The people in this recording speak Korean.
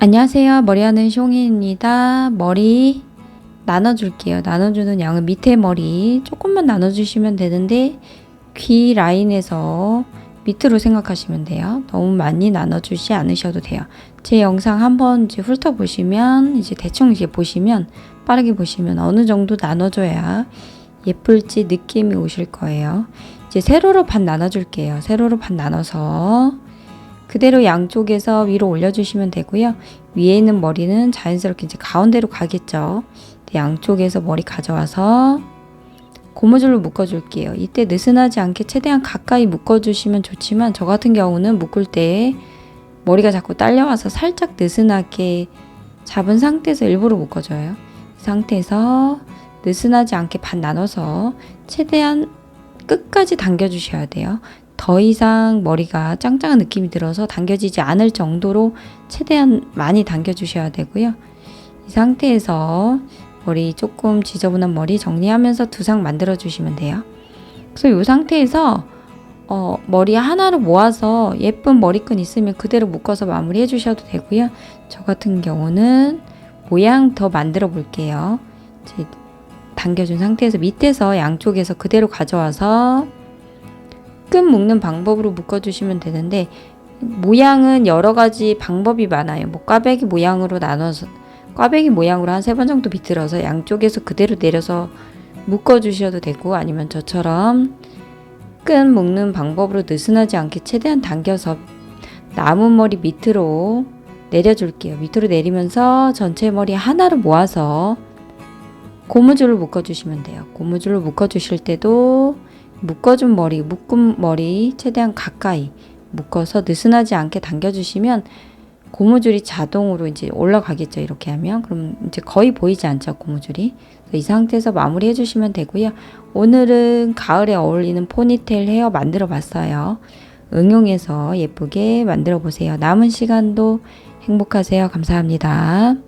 안녕하세요. 머리하는 숑이입니다. 머리 나눠줄게요. 나눠주는 양은 밑에 머리 조금만 나눠주시면 되는데 귀 라인에서 밑으로 생각하시면 돼요. 너무 많이 나눠주지 않으셔도 돼요. 제 영상 한번 이제 훑어보시면 이제 대충 이제 보시면 빠르게 보시면 어느 정도 나눠줘야 예쁠지 느낌이 오실 거예요. 이제 세로로 반 나눠줄게요. 세로로 반 나눠서 그대로 양쪽에서 위로 올려주시면 되고요. 위에 있는 머리는 자연스럽게 이제 가운데로 가겠죠. 양쪽에서 머리 가져와서 고무줄로 묶어줄게요. 이때 느슨하지 않게 최대한 가까이 묶어주시면 좋지만 저 같은 경우는 묶을 때 머리가 자꾸 딸려와서 살짝 느슨하게 잡은 상태에서 일부러 묶어줘요. 이 상태에서 느슨하지 않게 반 나눠서 최대한 끝까지 당겨주셔야 돼요. 더 이상 머리가 짱짱한 느낌이 들어서 당겨지지 않을 정도로 최대한 많이 당겨주셔야 되고요. 이 상태에서 머리 조금 지저분한 머리 정리하면서 두상 만들어 주시면 돼요. 그래서 이 상태에서 어, 머리 하나로 모아서 예쁜 머리끈 있으면 그대로 묶어서 마무리해 주셔도 되고요. 저 같은 경우는 모양 더 만들어 볼게요. 당겨준 상태에서 밑에서 양쪽에서 그대로 가져와서 끈 묶는 방법으로 묶어주시면 되는데 모양은 여러 가지 방법이 많아요. 뭐 꽈배기 모양으로 나눠서 꽈배기 모양으로 한 세 번 정도 비틀어서 양쪽에서 그대로 내려서 묶어주셔도 되고 아니면 저처럼 끈 묶는 방법으로 느슨하지 않게 최대한 당겨서 나무 머리 밑으로 내려줄게요. 밑으로 내리면서 전체 머리 하나로 모아서 고무줄을 묶어주시면 돼요. 고무줄을 묶어주실 때도 묶어준 머리, 묶은 머리 최대한 가까이 묶어서 느슨하지 않게 당겨주시면 고무줄이 자동으로 이제 올라가겠죠. 이렇게 하면. 그럼 이제 거의 보이지 않죠. 고무줄이. 이 상태에서 마무리 해주시면 되고요. 오늘은 가을에 어울리는 포니테일 헤어 만들어 봤어요. 응용해서 예쁘게 만들어 보세요. 남은 시간도 행복하세요. 감사합니다.